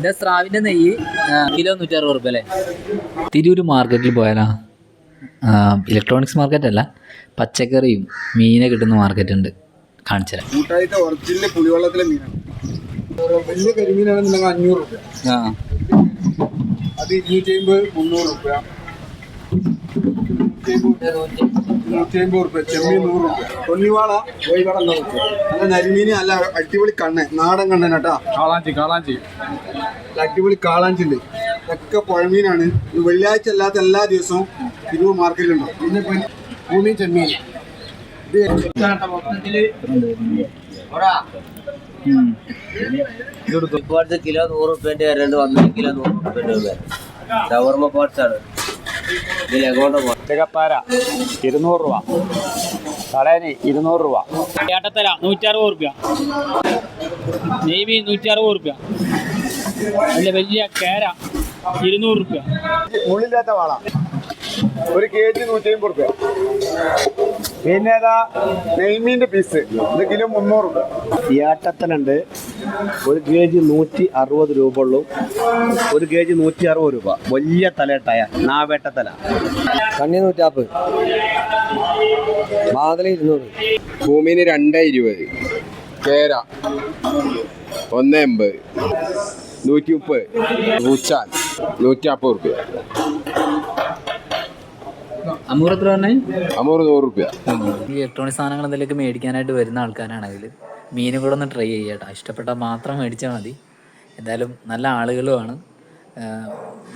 ഇതിന്റെ സ്രാവിന്റെ നെയ്യ്. കിലോ നൂറ്റി അറുപത് റുപ്യ അല്ലേ? തിരൂർ മാർക്കറ്റിൽ പോയാലാ? ഇലക്ട്രോണിക്സ് മാർക്കറ്റ് അല്ല പച്ചക്കറിയും മീനെ കിട്ടുന്ന മാർക്കറ്റ് ഉണ്ട്. കാണിച്ചു തരാം. കൂട്ടായിട്ട് ഒറിജിനൽ പുളിവെള്ളത്തിലെ മീനാണ്. വലിയ കരിമീനാണെന്നുണ്ടെങ്കിൽ അഞ്ഞൂറ് റുപ്യ. ആ. അത് ഇരുന്നൂറ്റി അമ്പത് മുന്നൂറ് റുപ്യ. നൂറ്റി അമ്പത് റുപ്യ ചെമ്മീൻ നൂറ് റുപ്യ. തൊണ്ണിവാള കോഴിവാള എന്താ റുപ്യ നല്ല നരിമീന് നല്ല അടിപൊളി കണ്ണ്. നാടൻ കണ്ണൻ കേട്ടാ. കാളാഞ്ചി കാളാഞ്ചി. അടിപൊളി അടിപൊളി കാളാഞ്ചിണ്ട് ഇതൊക്കെ പുഴമീനാണ്. ഇത് വെള്ളിയാഴ്ച അല്ലാത്ത എല്ലാ ദിവസവും തിരുവ് മാർക്കറ്റിലുണ്ടാവും പിന്നെ ഭൂമി ചെമ്മീൻ. ഇപ്പോഴത്തെ കിലോ നൂറ് റുപ്യന്റെ രണ്ട് വന്നൊരു കിലോ നൂറ് റുപ്യന്റെ വരും. ഷവർമ പാർട്സ് ആണ് തികപ്പാര ഇരുന്നൂറ് രൂപ. തടേനി ഇരുന്നൂറ് രൂപ. ഏട്ടത്തല നൂറ്ററുപത് റുപ്യ. നെയ്മി നൂറ്ററുപത് റുപ്യ. അല്ല വലിയ കേര ഇരുന്നൂറ് റുപ്യ. മുള്ളില്ലാത്ത വാള. ഒരു കെ ജി നൂറ്റി അമ്പത് റുപ്യ. പിന്നെ ഏതാ നെയ്മീന്റെ പീസ് ഇത് കിലോ മുന്നൂറ് ഈ ആട്ടത്തനുണ്ട് ഒരു കെ ജി നൂറ്റി അറുപത് രൂപ ഉള്ളൂ. ഒരു കെ ജി നൂറ്റി അറുപത് രൂപ. വലിയ തലയിട്ടായ നാവേട്ടത്തല. കണ്ണി നൂറ്റാപ്പ്. മാതല ഇരുന്നൂറ്. ഭൂമിന് രണ്ട് ഇരുപത്. കേര. ഒന്ന് എൺപത്. നൂറ്റി മുപ്പത്. നൂറ്റാൻ നൂറ്റി അപ്പത് റുപ്യ. അമൂർ എത്ര പറഞ്ഞേ? അമൂറ് നൂറ് റുപ്യ. ഈ ഇലക്ട്രോണിക് സാധനങ്ങൾ എന്തെങ്കിലും മേടിക്കാനായിട്ട് വരുന്ന ആൾക്കാരാണെങ്കിൽ മീനും കൂടെ ഒന്ന് ട്രൈ ചെയ്യട്ടോ ഇഷ്ടപ്പെട്ടാൽ മാത്രം മേടിച്ചാൽ മതി. എന്തായാലും നല്ല ആളുകളുമാണ്.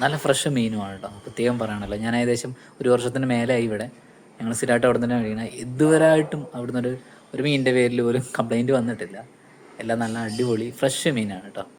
നല്ല ഫ്രഷ് മീനുമാണ് കേട്ടോ. പ്രത്യേകം പറയണല്ലോ. ഞാൻ ഏകദേശം ഒരു വർഷത്തിന് മേലായി ഇവിടെ. ഞങ്ങൾ സ്ഥിരമായിട്ട് അവിടെ തന്നെ മേടിക്കണം ഇതുവരെയായിട്ടും അവിടുന്ന് ഒരു ഒരു മീനിന്റെ പേരിൽ പോലും കംപ്ലൈന്റ് വന്നിട്ടില്ല. എല്ലാം നല്ല അടിപൊളി ഫ്രഷ് മീനാണ് കേട്ടോ.